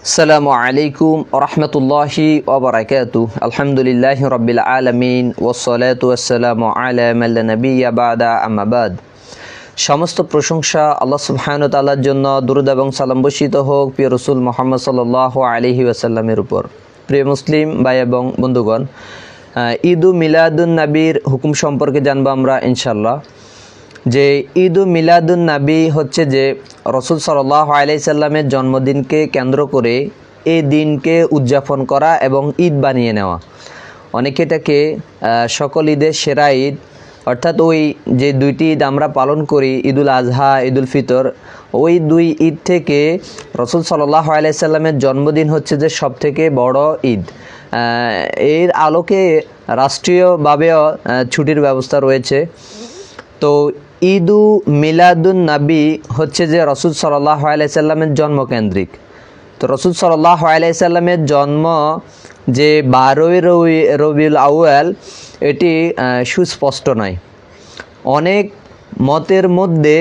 আসসালামু আলাইকুম রহমতুল্লাহি ওবরাকাতু আলহামদুলিল্লাহ রবিল আলমিন ওসলাত ওয়াসালামু আলা মাল্লা নবিয়া বাদা আমাবাদ সমস্ত প্রশংসা আল্লাহ সুবহান তাল্লার জন্য দুরুদ এবং সালাম বর্ষিত হোক প্রিয় রসুল মোহাম্মদ সাল্লাহ আলহি ওয়াসাল্লামের উপর। প্রিয় মুসলিম, ভাই এবং বন্ধুগণ ঈদ মিলাদুন নবীর হুকুম সম্পর্কে জানব আমরা ইনশাল্লাহ যে ঈদ উ মিলাদুন নাবি হচ্ছে যে রসুল সাল্লাহ আলাইসাল্লামের জন্মদিনকে কেন্দ্র করে এই দিনকে উদযাপন করা এবং ঈদ বানিয়ে নেওয়া। অনেকে এটাকে সকল ঈদের সেরা ঈদ, অর্থাৎ ওই যে দুইটি ঈদ আমরা পালন করি, ঈদুল আজহা, ঈদুল ফিতর, ওই দুই ঈদ থেকে রসুল সাল্লাহ আলাইসাল্লামের জন্মদিন হচ্ছে যে সব থেকে বড় ঈদ। এর আলোকে রাষ্ট্রীয়ভাবেও ছুটির ব্যবস্থা রয়েছে। তো ঈদু মিলাদুন নাবি হচ্ছে যে রসুল সাল্লাহ আলাইসাল্লামের জন্মকেন্দ্রিক। তো রসুদ সাল্লাহ আলাইসাল্লামের জন্ম যে বারোই রবি, রবিউল আউয়াল, এটি সুস্পষ্ট নয়। অনেক মতের মধ্যে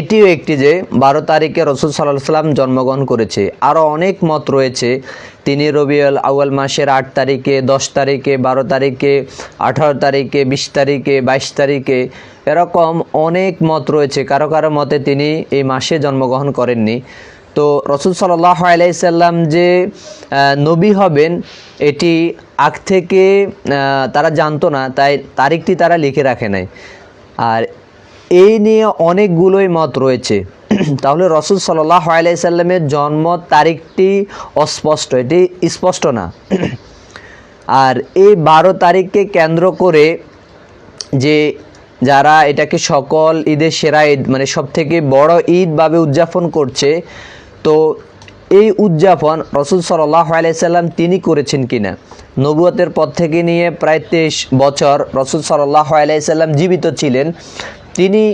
এটিও একটি যে বারো তারিখে রসুল সাল্লাহ সাল্লাম জন্মগ্রহণ করেছে। আরও অনেক মত রয়েছে। তিনি রবিউল আউয়াল মাসের আট তারিখে, দশ তারিখে, বারো তারিখে, আঠারো তারিখে, বিশ তারিখে, বাইশ তারিখে এরকম অনেক মত রয়েছে। কারও কারও মতে তিনি এই মাসে জন্মগ্রহণ করেননি। তো রসুল সাল্লাহ আলাইসাল্লাম যে নবী হবেন, এটি আগ থেকে তারা জানতো না, তাই তারিখটি তারা লিখে রাখে নাই। আর এই নিয়ে অনেকগুলোই মত রয়েছে। তাহলে রসুল সাল্লাহ আলাইসাল্লামের জন্ম তারিখটি অস্পষ্ট, এটি স্পষ্ট না। আর এই বারো তারিখকে কেন্দ্র করে যে যারা এটাকে সকল ঈদের সেরা ঈদ মানে সব থেকে বড় ঈদভাবে উদযাপন করছে, তো এই উদযাপন রসুল সাল্লাহ আলাইসাল্লাম তিনি করেছেন কিনা? নবুয়তের পর থেকে নিয়ে প্রায় তেইশ বছর রসুল সাল্লাহ আলাইসাল্লাম জীবিত ছিলেন। তিনি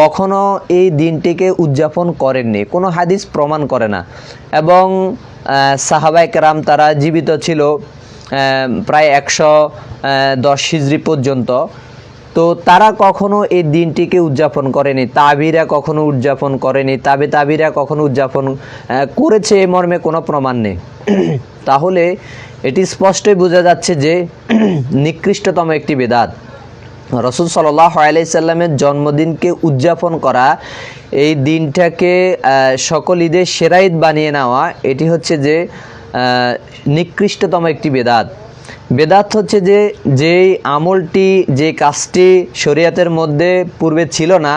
কখনো এই দিনটিকে উদযাপন করেননি। কোনো হাদিস প্রমাণ করে না। এবং সাহাবাইক রাম তারা জীবিত ছিল প্রায় একশো দশ হিজড়ি পর্যন্ত। তো তারা কখনো এই দিনটিকে উদযাপন করেনি। তাবিরা কখনো উদযাপন করেনি। তাবে তাবিরা কখনো উদযাপন করেছে এ মর্মে কোনো প্রমাণ নেই। তাহলে এটি স্পষ্টই বোঝা যাচ্ছে যে নিকৃষ্টতম একটি বেদাত। রসুল সাল্লাহ আলাইসাল্লামের জন্মদিনকে উদযাপন করা, এই দিনটাকে সকল ঈদের সেরা ঈদ বানিয়ে নেওয়া, এটি হচ্ছে যে নিকৃষ্টতম একটি বেদাত। বেদাত হচ্ছে যে, যেই আমলটি, যে কাজটি শরীয়তের মধ্যে পূর্বে ছিল না,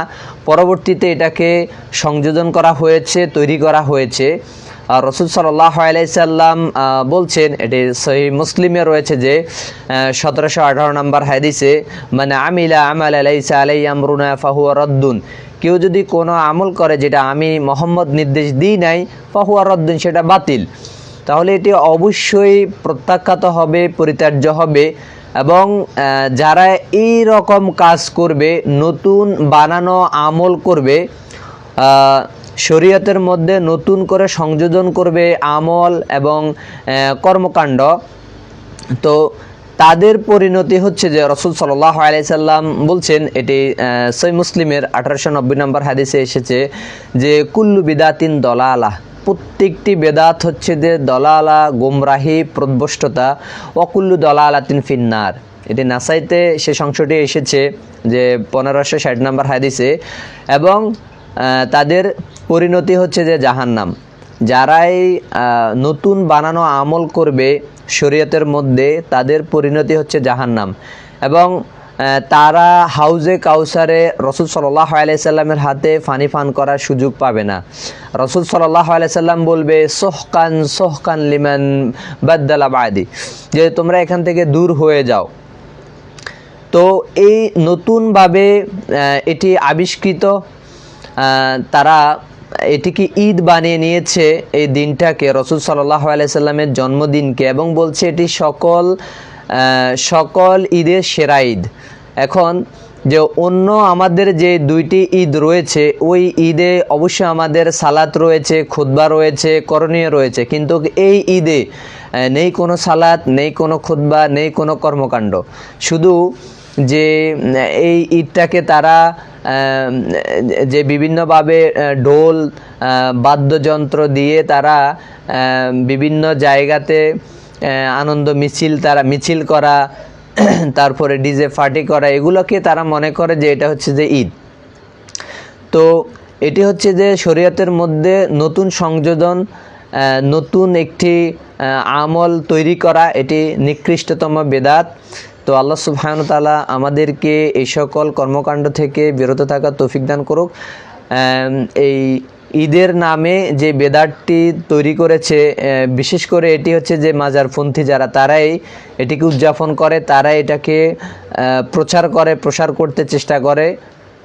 পরবর্তীতে এটাকে সংযোজন করা হয়েছে, তৈরি করা হয়েছে। আর রসুল সাল্লাহ আলাইসাল্লাম বলছেন, এটি সহি মুসলিমে রয়েছে যে সতেরোশো আঠারো নম্বর হাদিসে মানে আমিলা আমাল আলাইসা আলাই আমরুনা ফাহুয়া রদ্দুন। কেউ যদি কোনো আমল করে যেটা আমি মোহাম্মদ নির্দেশ দিই নাই, ফাহুয়া রদ্দুন, সেটা বাতিল। তাহলে এটি অবশ্যই প্রত্যাখ্যাত হবে, পরিত্যাজ্য হবে এবং যারা এই রকম কাজ করবে, নতুন বানানো আমল করবে শরীয়তের মধ্যে নতুন করে সংযোজন করবে আমল এবং কর্মকাণ্ড, তো তাদের পরিণতি হচ্ছে যে রসুল সাল্লাহ আলাইসাল্লাম বলছেন, এটি সৈ মুসলিমের আঠারোশো নব্বই নম্বর হাদিসে এসেছে যে, কুল্লু বিদাতিন দলালা। প্রত্যেকটি বেদাত হচ্ছে যে দলালা, গোমরাহি প্রদ্বষ্টতা অকুল্লু দলালাতিন ফিন্নার। এটি নাসাইতে সে সংশটি এসেছে যে পনেরোশো ষাট নম্বর হাদিসে এবং তাদের পরিণতি হচ্ছে যে জাহান্নাম। যারাই নতুন বানানো আমল করবে, শরীয়তের মধ্যে তাদের পরিণতি হচ্ছে জাহান্নাম। এবং তারা হাউজে কাউসারে রসুল সাল্লাহ আলাইসাল্লামের হাতে ফানি ফান করার সুযোগ পাবে না। রসুল সাল্লাহ আলাইসাল্লাম বলবে, সোহকান সোহকান লিমান বাদ্দালা বাদি। যে তোমরা এখান থেকে দূর হয়ে যাও। তো এই নতুনভাবে এটি আবিষ্কৃত তারা এটিকে ঈদ বানিয়ে নিয়েছে এই দিনটাকে, রসুল সাল্লাহ আলাইসাল্লামের জন্মদিনকে এবং বলছে এটি সকল সকল ঈদের সেরা ঈদ। এখন যে অন্য আমাদের যে দুইটি ঈদ রয়েছে, ওই ঈদে অবশ্যই আমাদের সালাত রয়েছে, খুতবা রয়েছে, করণীয় রয়েছে। কিন্তু এই ঈদে নেই কোনো সালাত, নেই কোনো খুতবা, নেই কোনো কর্মকাণ্ড। শুধু যে এই ঈদটাকে তারা যে বিভিন্নভাবে ঢোল বাদ্যযন্ত্র দিয়ে তারা বিভিন্ন জায়গাতে আনন্দ মিছিল, তারা মিছিল করা, তারপরে ডিজে পার্টি করা, এগুলোকে তারা মনে করে যে এটা হচ্ছে যে ঈদ। তো এটি হচ্ছে যে শরীয়তের মধ্যে নতুন সংযোজন নতুন একটি আমল তৈরি করা, এটি নিকৃষ্টতম বেদাত। তো আল্লাহ সুবহান তাআলা আমাদেরকে এই সকল কর্মকাণ্ড থেকে বিরত থাকার তৌফিক দান করুক। এই ঈদের নামে যে বেদারটি তৈরি করেছে বিশেষ করে এটি হচ্ছে যে মাজারপন্থী যারা, তারাই এটিকে উদযাপন করে তারা এটাকে প্রচার করে, প্রসার করতে চেষ্টা করে।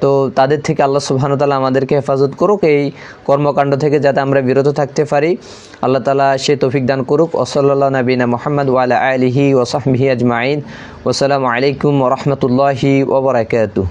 তো তাদের থেকে আল্লাহ সুবহান তাআলা আমাদেরকে হেফাজত করুক এই কর্মকাণ্ড থেকে যাতে আমরা বিরত থাকতে পারি। আল্লাহ তালা সে তৌফিক দান করুক। ওসল্লা নবীনা মোহাম্মদ ওয়ালা আলিহি ওসাহমিহি আজমাইন। ওসালামু আলাইকুম রহমতুল্লাহি ওবরাকাতুহ